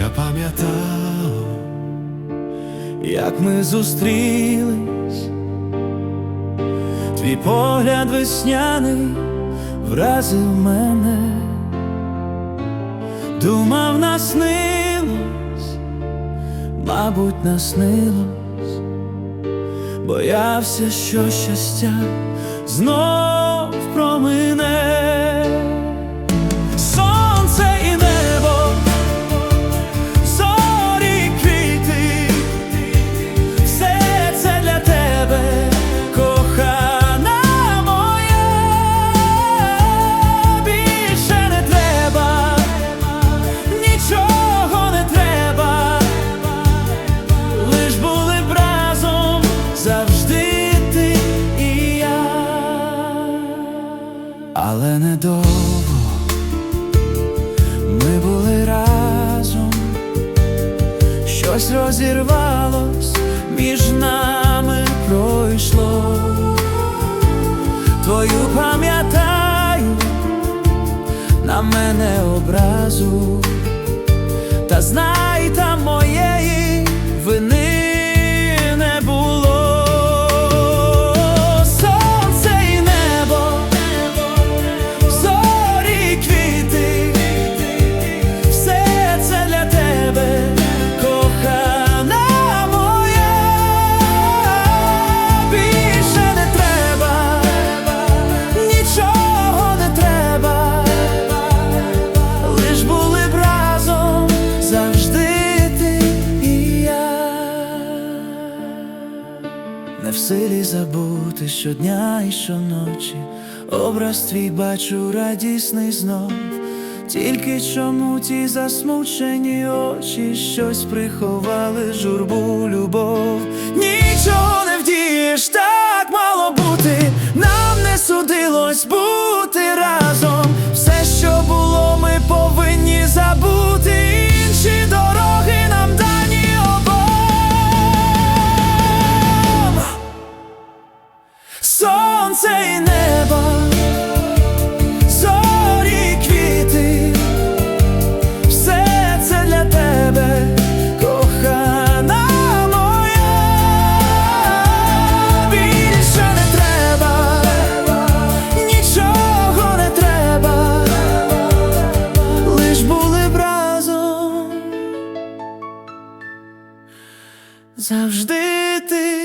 Я пам'ятав, як ми зустрілись, твій погляд весняний вразив мене, думав, наснилось, мабуть, наснилось, боявся, що щастя знов. Завжди ти і я, але недовго. Ми були разом, щось розірвалось, між нами пройшло. Твою пам'ятаю на мене образу, та знай Не в силі забути щодня і щоночі, образ твій бачу радісний знов. Тільки чому ті засмучені очі щось приховали журбу, любов. Нічого не завжди ти